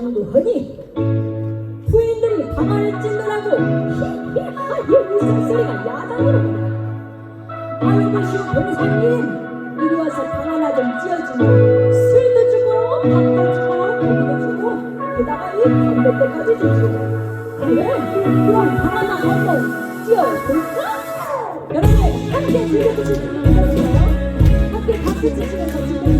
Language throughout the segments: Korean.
당부하니? 부인들이 방안을 찢느라고 히히하히 웃음소리가 야단으로 아이고시오 봉사님 이리 와서 방 하나 좀 찌어주면 술도 주고 밥도 주고 고기도 주고 게다가 이 담배때까지 주고. 그래 그럼 방 하나 한번 찌어볼까? 여러분 함께 즐겨주시면 되겠어요? 함께 박수 치시면서 즐겨주시면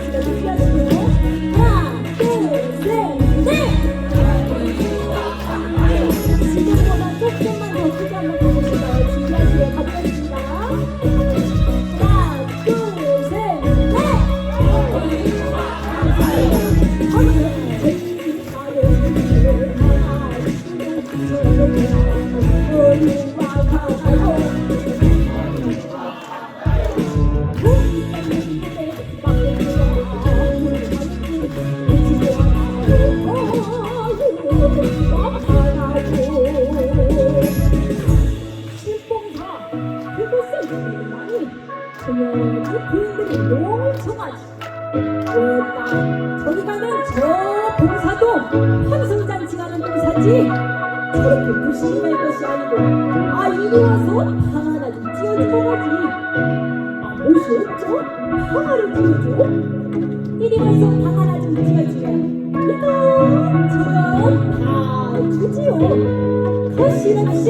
힘차 그녀의 부인들이 농청하지 왜딱 저기 가면 저 봉사도 환승잔치 가는 봉사지. 저렇게 무심할 것이 아니고. 아 이리 와서 방 하나 좀 찌어주고 가지. 아 무엇이 없죠? 방아를 찌어줘. 이리 와서 방 하나 좀 찌어주면 이것저것 다 주지요. 거실없이